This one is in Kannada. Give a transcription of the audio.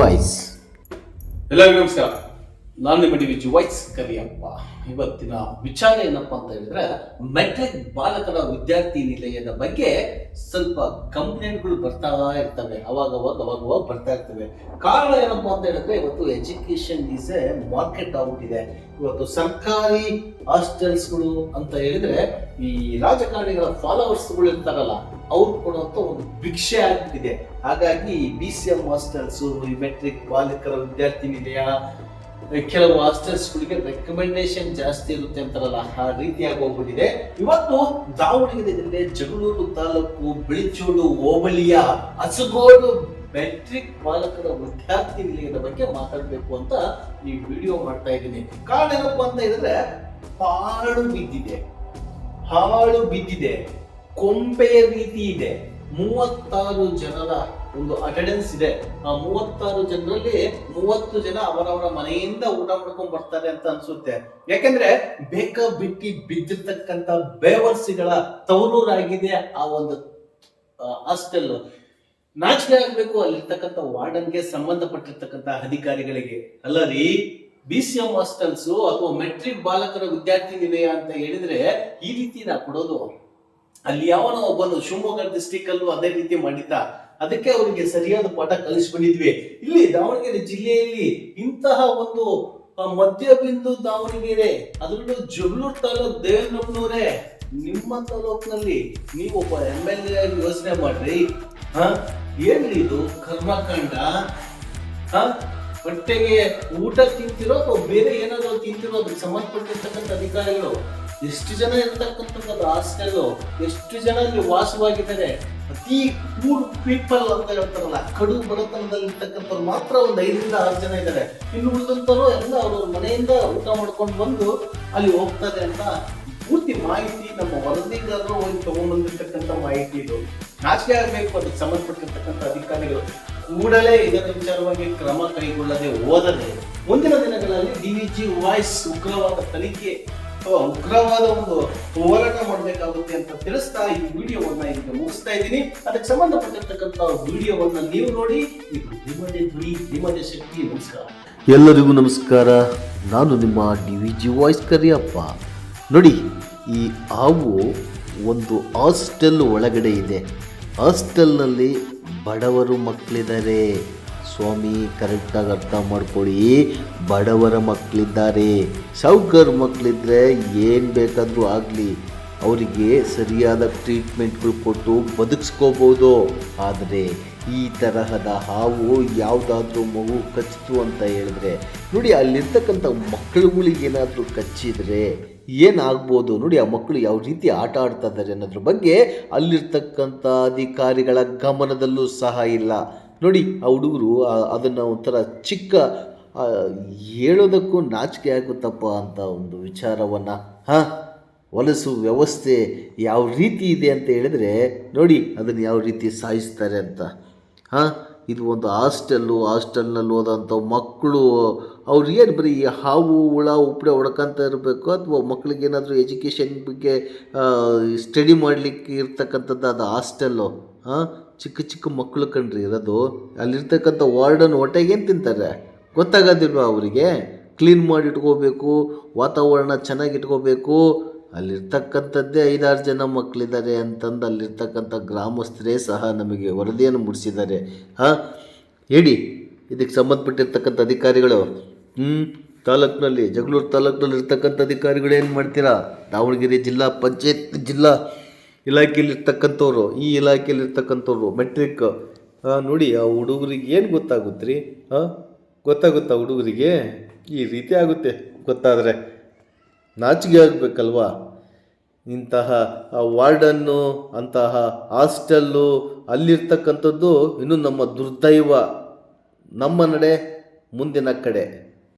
ബോയ്സ് എല്ലാവർക്കും നമസ്കാരം. ನಾನು ನಿಮ್ಮ ಡಿ ವಿಜಿ ವೈಸ್ ಕರಿಯಪ್ಪ ಇವತ್ತಿನ ವಿಚಾರ ಏನಪ್ಪ ಅಂತ ಹೇಳಿದ್ರೆ, ಮೆಟ್ರಿಕ್ ಬಾಲಕರ ವಿದ್ಯಾರ್ಥಿ ನಿಲಯದ ಬಗ್ಗೆ ಸ್ವಲ್ಪ ಕಂಪ್ಲೇಂಟ್ಗಳು ಬರ್ತಾ ಇರ್ತವೆ. ಅವಾಗ ಅವಾಗ ಅವಾಗ ಅವಾಗ ಬರ್ತಾ ಇರ್ತವೆ. ಕಾರಣ ಏನಪ್ಪಾ ಅಂತ ಹೇಳಿದ್ರೆ, ಇವತ್ತು ಎಜುಕೇಶನ್ ಈಸ್ ಎ ಮಾರ್ಕೆಟ್ ಆಗ್ಬಿಟ್ಟಿದೆ ಇವತ್ತು ಸರ್ಕಾರಿ ಹಾಸ್ಟೆಲ್ಸ್ಗಳು ಅಂತ ಹೇಳಿದ್ರೆ, ಈ ರಾಜಕಾರಣಿಗಳ ಫಾಲೋವರ್ಸ್ಗಳು ಇರ್ತಾರಲ್ಲ, ಅವ್ರು ಕೊಡುವಂತ ಒಂದು ಭಿಕ್ಷೆ ಆಗ್ಬಿಟ್ಟಿದೆ. ಹಾಗಾಗಿ B C M hostels matric ಬಾಲಕರ ವಿದ್ಯಾರ್ಥಿ ನಿಲಯ ಕೆಲವು ಹಾಸ್ಟೆಲ್ಸ್ಗಳಿಗೆ ರೆಕಮೆಂಡೇಶನ್ ಜಾಸ್ತಿ ಇರುತ್ತೆ ಅಂತಾರಲ್ಲ, ಆ ರೀತಿಯಾಗಿ ಹೋಗ್ಬಿಟ್ಟಿದೆ ಇವತ್ತು ದಾವಣಗೆರೆ ಜಿಲ್ಲೆ ಜಗಳೂರು ತಾಲೂಕು ಬಿಳಿಚೋಡು ಹೋಬಳಿಯ ಹಸುಗೋಡು ಮೆಟ್ರಿಕ್ ಬಾಲಕರ ವಿದ್ಯಾರ್ಥಿ ನಿಲಯದ ಬಗ್ಗೆ ಮಾತಾಡಬೇಕು ಅಂತ ಈ ವಿಡಿಯೋ ಮಾಡ್ತಾ ಇದ್ದೀನಿ. ಕಾರಣ ಏನಪ್ಪಾ ಅಂತ ಹೇಳಿದ್ರೆ, ಹಾಳು ಬಿದ್ದಿದೆ. ಹಾಳು ಬಿದ್ದಿದೆ. ಕೊಂಬೆಯ ರೀತಿ ಇದೆ. ಮೂವತ್ತಾರು ಜನರ ಒಂದು ಅಟೆಂಡೆನ್ಸ್ ಇದೆ. ಆ ಮೂವತ್ತಾರು ಜನರಲ್ಲಿ ಮೂವತ್ತು ಜನ ಅವರವರ ಮನೆಯಿಂದ ಊಟ ಮಾಡ್ಕೊಂಡ್ ಬರ್ತಾರೆ ಅಂತ ಅನ್ಸುತ್ತೆ. ಯಾಕಂದ್ರೆ ಬೇಕ ಬಿಟ್ಟಿ ಬಿದ್ದಿರ್ತಕ್ಕಂತ ಬೇವರ್ಸಿಗಳ ತವರೂರಾಗಿದೆ ಆ ಒಂದು ಹಾಸ್ಟೆಲ್ ನಾಚಿಕೆ ಆಗ್ಬೇಕು ಅಲ್ಲಿರ್ತಕ್ಕಂಥ ವಾರ್ಡನ್ಗೆ ಸಂಬಂಧಪಟ್ಟಿರ್ತಕ್ಕಂಥ ಅಧಿಕಾರಿಗಳಿಗೆ. ಅಲ್ಲ ರೀ ಬಿ ಸಿ ಎಂ ಹಾಸ್ಟೆಲ್ಸ್ ಅಥವಾ ಮೆಟ್ರಿಕ್ ಬಾಲಕರ ವಿದ್ಯಾರ್ಥಿ ನಿಲಯ ಅಂತ ಹೇಳಿದ್ರೆ ಈ ರೀತಿ ನಾ ಕೊಡೋದು. ಅಲ್ಲಿ ಯಾವನೋ ಒಬ್ಬನು ಶಿವಮೊಗ್ಗ ಡಿಸ್ಟಿಕ್ ಅಲ್ಲೂ ಅದೇ ರೀತಿ ಮಾಡಿದ್ದ. ಅದಕ್ಕೆ ಅವರಿಗೆ ಸರಿಯಾದ ಪಾಠ ಕಲಿಸ್ಬಿಟ್ಟಿದ್ವಿ. ಇಲ್ಲಿ ದಾವಣಗೆರೆ ಜಿಲ್ಲೆಯಲ್ಲಿ ಇಂತಹ ಒಂದು ಮಧ್ಯ ಬಿಂದು ದಾವಣಗೆರೆ, ಅದರಲ್ಲೂ ಜಗಳೂರು ತಾಲೂಕ್ ದೇವೇಂದ್ರಪ್ಪನವರೇ ನಿಮ್ಮ ತಾಲೂಕಿನಲ್ಲಿ ನೀವು ಒಬ್ಬ ಎಂ ಎಲ್ ಎ ಯೋಚನೆ ಮಾಡ್ರಿ. ಹ? ಏನ್ರಿ ಇದು? ಕರ್ಮಕಾಂಡ? ಹ? ಹೊಟ್ಟೆಗೆ ಊಟ ತಿಂತಿರೋ ಅಥವಾ ಬೇರೆ ಏನಾದ್ರು ತಿಂತಿರೋ, ಅದಕ್ಕೆ ಸಂಬಂಧಪಟ್ಟಿರ್ತಕ್ಕಂಥ ಅಧಿಕಾರಿಗಳು ಎಷ್ಟು ಜನ ಇರ್ತಕ್ಕಂಥದ್ದು ಹಾಸ್ಟೆಲ್, ಎಷ್ಟು ಜನ ಅಲ್ಲಿ ವಾಸವಾಗಿದ್ದಾರೆ, ಅತಿ ಪೂರ್ ಪೀಪಲ್ ಅಂತ ಹೇಳ್ತಾರಲ್ಲ, ಕಡು ಬಡತನದಲ್ಲಿ ಇರ್ತಕ್ಕಂಥವ್ರು ಮಾತ್ರ ಒಂದು ಐದರಿಂದ ಆರು ಜನ ಇದ್ದಾರೆ. ಇನ್ನು ಉಳಿದಂಥವ್ರು ಎಲ್ಲ ಅವ್ರ ಮನೆಯಿಂದ ಊಟ ಮಾಡ್ಕೊಂಡು ಬಂದು ಅಲ್ಲಿ ಹೋಗ್ತಾರೆ ಅಂತ ಪೂರ್ತಿ ಮಾಹಿತಿ ನಮ್ಮ ವರದಿಗಾರರು ಹೋಗಿ ತಗೊಂಡ್ಬಂದಿರ್ತಕ್ಕಂಥ ಮಾಹಿತಿ ಇದು. ನಾಚಿಕೆ ಆಗಬೇಕು ಅದಕ್ಕೆ ಸಂಬಂಧಪಟ್ಟಿರ್ತಕ್ಕಂಥ ಅಧಿಕಾರಿಗಳು. ಕೂಡಲೇ ಇದರ ವಿಚಾರವಾಗಿ ಕ್ರಮ ಕೈಗೊಳ್ಳದೆ ಹೋದರೆ, ಮುಂದಿನ ದಿನಗಳಲ್ಲಿ ಡಿ ವಿ ಜಿ ವಾಯ್ಸ್ ಉಗ್ರವಾದ ತನಿಖೆ ಉಗ್ರವಾದ ಒಂದು ಹೋರಾಟ ಮಾಡಬೇಕಾಗುತ್ತೆ ಅಂತ ತಿಳಿಸ್ತಾ ಈ ವಿಡಿಯೋವನ್ನ ಈಗ ಮುಗಿಸ್ತಾ ಇದ್ದೀನಿ. ಅದಕ್ಕೆ ಸಂಬಂಧಪಟ್ಟಿರ್ತಕ್ಕಂಥ ವಿಡಿಯೋವನ್ನ ನೀವು ನೋಡಿ ನಿಮ್ಮದೇ ಧ್ವನಿ, ನಿಮ್ಮದೇ ಶಕ್ತಿ. ನಮಸ್ಕಾರ. ಎಲ್ಲರಿಗೂ ನಮಸ್ಕಾರ. ನಾನು ನಿಮ್ಮ D V G voice Kariyappa. ನೋಡಿ, ಈ ಹಾವು ಒಂದು ಹಾಸ್ಟೆಲ್ ಒಳಗಡೆ ಇದೆ. ಹಾಸ್ಟೆಲ್ನಲ್ಲಿ ಬಡವರು ಮಕ್ಕಳಿದ್ದಾರೆ ಸ್ವಾಮಿ, ಕರೆಕ್ಟಾಗಿ ಅರ್ಥ ಮಾಡ್ಕೊಳ್ಳಿ. ಬಡವರ ಮಕ್ಕಳಿದ್ದಾರೆ. ಸಾವುಕಾರ ಮಕ್ಕಳಿದ್ರೆ ಏನು ಬೇಕಾದರೂ ಆಗಲಿ. ಅವರಿಗೆ ಸರಿಯಾದ ಟ್ರೀಟ್ಮೆಂಟ್ಗಳು ಕೊಟ್ಟು ಬದುಕಿಸ್ಕೋಬೋದು. ಆದರೆ ಈ ತರಹದ ಹಾವು ಯಾವುದಾದ್ರೂ ಮಗು ಕಚ್ಚಿತು ಅಂತ ಹೇಳಿದ್ರೆ, ನೋಡಿ ಅಲ್ಲಿರ್ತಕ್ಕಂಥ ಮಕ್ಕಳುಗಳಿಗೆ ಏನಾದರೂ ಕಚ್ಚಿದರೆ ಏನಾಗ್ಬೋದು? ನೋಡಿ ಆ ಮಕ್ಕಳು ಯಾವ ರೀತಿ ಆಟ ಆಡ್ತಾ ಇದ್ದಾರೆ ಅನ್ನೋದ್ರ ಬಗ್ಗೆ ಅಲ್ಲಿರ್ತಕ್ಕಂಥ ಅಧಿಕಾರಿಗಳ ಗಮನದಲ್ಲೂ ಸಹ ಇಲ್ಲ. ನೋಡಿ, ಆ ಹುಡುಗರು ಅದನ್ನು ಒಂಥರ ಚಿಕ್ಕ ಹೇಳೋದಕ್ಕೂ ನಾಚಿಕೆ ಆಗುತ್ತಪ್ಪ ಅಂತ ಒಂದು ವಿಚಾರವನ್ನು, ಹಾಂ ಹೊಲಸು ವ್ಯವಸ್ಥೆ ಯಾವ ರೀತಿ ಇದೆ ಅಂತ ಹೇಳಿದ್ರೆ, ನೋಡಿ, ಅದನ್ನು ಯಾವ ರೀತಿ ಸಾಯಿಸ್ತಾರೆ ಅಂತ. ಹಾಂ, ಇದು ಒಂದು ಹಾಸ್ಟೆಲ್ಲು, ಹಾಸ್ಟೆಲ್ನಲ್ಲಿ ಹೋದಂಥ ಮಕ್ಕಳು, ಅವ್ರು ಏನು ಬರೀ ಹಾವು, ಹುಳ ಉಪ್ಪಡೆ ಹೊಡ್ಕೊಂತ ಇರಬೇಕು, ಅಥವಾ ಮಕ್ಕಳಿಗೆ ಏನಾದರೂ ಎಜುಕೇಷನ್ ಬಗ್ಗೆ ಸ್ಟಡಿ ಮಾಡಲಿಕ್ಕೆ ಇರ್ತಕ್ಕಂಥದ್ದು ಅದು ಹಾಸ್ಟೆಲ್ಲು, ಹಾಂ ಚಿಕ್ಕ ಚಿಕ್ಕ ಮಕ್ಕಳು ಕಣ್ರಿ ಇರೋದು. ಅಲ್ಲಿರ್ತಕ್ಕಂಥ ವಾರ್ಡನ್ ಹೊಟ್ಟೆಗೇನು ತಿಂತಾರೆ? ಗೊತ್ತಾಗೋದಿಲ್ವಾ ಅವರಿಗೆ? ಕ್ಲೀನ್ ಮಾಡಿ ಇಟ್ಕೋಬೇಕು, ವಾತಾವರಣ ಚೆನ್ನಾಗಿ ಇಟ್ಕೋಬೇಕು. ಅಲ್ಲಿರ್ತಕ್ಕಂಥದ್ದೇ ಐದಾರು ಜನ ಮಕ್ಕಳಿದ್ದಾರೆ ಅಂತಂದು ಅಲ್ಲಿರ್ತಕ್ಕಂಥ ಗ್ರಾಮಸ್ಥರೇ ಸಹ ನಮಗೆ ವರದಿಯನ್ನು ಮುಡಿಸಿದ್ದಾರೆ. ಹಾಂ? ಹೇಳಿ, ಇದಕ್ಕೆ ಸಂಬಂಧಪಟ್ಟಿರ್ತಕ್ಕಂಥ ಅಧಿಕಾರಿಗಳು. ಹ್ಞೂ ತಾಲೂಕಿನಲ್ಲಿ ಜಗಳೂರು ತಾಲೂಕಿನಲ್ಲಿ ಇರ್ತಕ್ಕಂಥ ಅಧಿಕಾರಿಗಳು ಏನು ಮಾಡ್ತೀರಾ? ದಾವಣಗೆರೆ ಜಿಲ್ಲಾ ಪಂಚಾಯತ್ ಜಿಲ್ಲಾ ಇಲಾಖೆಯಲ್ಲಿರ್ತಕ್ಕಂಥವ್ರು, ಈ ಇಲಾಖೆಯಲ್ಲಿರ್ತಕ್ಕಂಥವ್ರು ಮೆಟ್ರಿಕ್ ನೋಡಿ, ಆ ಹುಡುಗರಿಗೆ ಏನು ಗೊತ್ತಾಗುತ್ತೆ ರೀ ಗೊತ್ತಾಗುತ್ತಾ ಹುಡುಗರಿಗೆ? ಈ ರೀತಿ ಆಗುತ್ತೆ ಗೊತ್ತಾದರೆ. ನಾಚಿಕೆ ಆಗಬೇಕಲ್ವಾ? ಇಂತಹ ವಾರ್ಡನ್ನು, ಅಂತಹ ಹಾಸ್ಟೆಲ್ಲು, ಅಲ್ಲಿರ್ತಕ್ಕಂಥದ್ದು ಇನ್ನು ನಮ್ಮ ದುರ್ದೈವ, ನಮ್ಮ ನಡೆ, ಮುಂದಿನ ಕಡೆ.